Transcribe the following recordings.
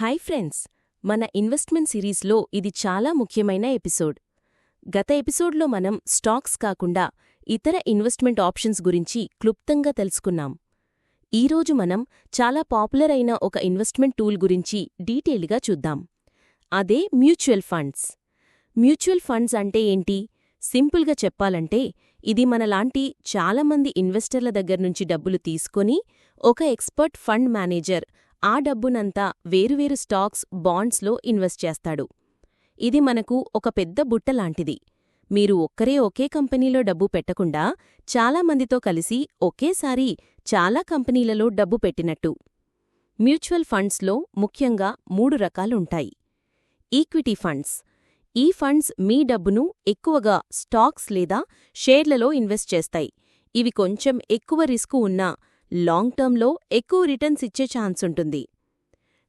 Hi friends మన investment సిరీస్లో ఇది చాలా ముఖ్యమైన ఎపిసోడ్. గత ఎపిసోడ్లో మనం స్టాక్స్ కాకుండా ఇతర ఇన్వెస్ట్మెంట్ ఆప్షన్స్ గురించి క్లుప్తంగా తెలుసుకున్నాం. ఈరోజు మనం చాలా పాపులర్ అయిన ఒక ఇన్వెస్ట్మెంట్ టూల్ గురించి డీటెయిల్గా చూద్దాం. అదే మ్యూచువల్ ఫండ్స్. మ్యూచువల్ ఫండ్స్ అంటే ఏంటి? సింపుల్గా చెప్పాలంటే ఇది మనలాంటి చాలామంది ఇన్వెస్టర్ల దగ్గర్నుంచి డబ్బులు తీసుకొని ఒక ఎక్స్పర్ట్ ఫండ్ మేనేజర్ ఆ డబ్బునంతా వేరువేరు స్టాక్స్ బాండ్స్లో ఇన్వెస్ట్ చేస్తాడు. ఇది మనకు ఒక పెద్ద బుట్ట లాంటిది. మీరు ఒక్కరే ఒకే కంపెనీలో డబ్బు పెట్టకుండా చాలా మందితో కలిసి ఒకేసారి చాలా కంపెనీలలో డబ్బు పెట్టినట్టు. మ్యూచువల్ ఫండ్స్లో ముఖ్యంగా మూడు రకాలుంటాయి. Equity funds. ఈ ఫండ్స్ మీ డబ్బును ఎక్కువగా స్టాక్స్ లేదా షేర్లలో ఇన్వెస్ట్ చేస్తాయి. ఇవి కొంచెం ఎక్కువ రిస్కు ఉన్నా లాంగ్ టర్మ్లో ఎక్కువ రిటర్న్స్ ఇచ్చే ఛాన్స్ ఉంటుంది.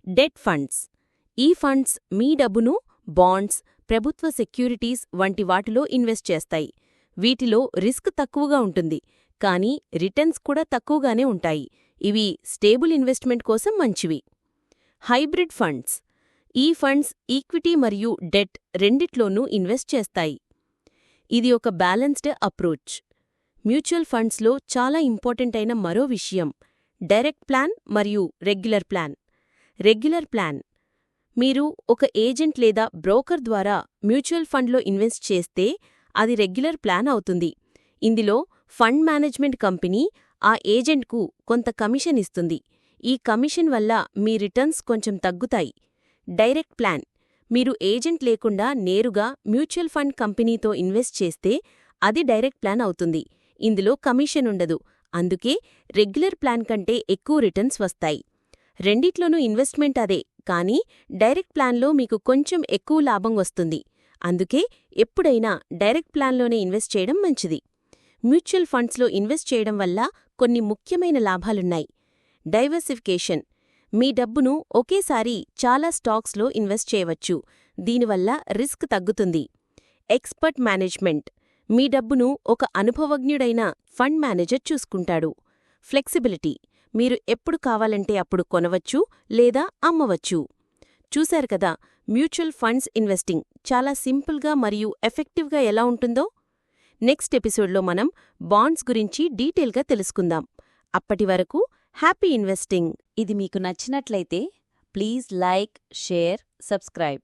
Debt funds. ఈ ఫండ్స్ మీ డబ్బును బాండ్స్ ప్రభుత్వ సెక్యూరిటీస్ వంటి వాటిలో ఇన్వెస్ట్ చేస్తాయి. వీటిలో రిస్క్ తక్కువగా ఉంటుంది. కానీ రిటర్న్స్ కూడా తక్కువగానే ఉంటాయి. ఇవి స్టేబుల్ ఇన్వెస్ట్మెంట్ కోసం మంచివి. Hybrid funds. ఈ ఫండ్స్ ఈక్విటీ మరియు డెట్ రెండిట్లోనూ ఇన్వెస్ట్ చేస్తాయి. ఇది ఒక బ్యాలెన్స్డ్ అప్రోచ్. మ్యూచువల్ ఫండ్స్లో చాలా ఇంపార్టెంట్ అయిన మరో విషయం డైరెక్ట్ ప్లాన్ మరియు రెగ్యులర్ ప్లాన్. Regular plan. మీరు ఒక ఏజెంట్ లేదా బ్రోకర్ ద్వారా మ్యూచువల్ ఫండ్లో ఇన్వెస్ట్ చేస్తే అది రెగ్యులర్ ప్లాన్ అవుతుంది. ఇందులో ఫండ్ మేనేజ్మెంట్ కంపెనీ ఆ ఏజెంట్కు కొంత కమిషన్ ఇస్తుంది. ఈ కమిషన్ వల్ల మీ రిటర్న్స్ కొంచెం తగ్గుతాయి. Direct plan. మీరు ఏజెంట్ లేకుండా నేరుగా మ్యూచువల్ ఫండ్ కంపెనీతో ఇన్వెస్ట్ చేస్తే అది డైరెక్ట్ ప్లాన్ అవుతుంది. ఇందులో కమిషన్ ఉండదు. అందుకే రెగ్యులర్ ప్లాన్ కంటే ఎక్కువ రిటర్న్స్ వస్తాయి. రెండిట్లోనూ ఇన్వెస్ట్మెంట్ అదే కానీ డైరెక్ట్ ప్లాన్లో మీకు కొంచెం ఎక్కువ లాభం వస్తుంది. అందుకే ఎప్పుడైనా డైరెక్ట్ ప్లాన్లోనే ఇన్వెస్ట్ చేయడం మంచిది. మ్యూచువల్ ఫండ్స్లో ఇన్వెస్ట్ చేయడం వల్ల కొన్ని ముఖ్యమైన లాభాలున్నాయి. డైవర్సిఫికేషన్. మీ డబ్బును ఒకేసారి చాలా స్టాక్స్లో ఇన్వెస్ట్ చేయవచ్చు. దీనివల్ల రిస్క్ తగ్గుతుంది. Expert management. మీ డబ్బును ఒక అనుభవజ్ఞుడైన ఫండ్ మేనేజర్ చూసుకుంటాడు. ఫ్లెక్సిబిలిటీ మీరు ఎప్పుడు కావాలంటే అప్పుడు కొనవచ్చు లేదా అమ్మవచ్చు. చూశారు కదా మ్యూచువల్ ఫండ్స్ ఇన్వెస్టింగ్ చాలా సింపుల్గా మరియు ఎఫెక్టివ్గా ఎలా ఉంటుందో? నెక్స్ట్ ఎపిసోడ్లో మనం బాండ్స్ గురించి డీటెయిల్గా తెలుసుకుందాం. అప్పటి వరకు హ్యాపీ ఇన్వెస్టింగ్. ఇది మీకు నచ్చినట్లయితే ప్లీజ్ లైక్ షేర్ సబ్స్క్రైబ్.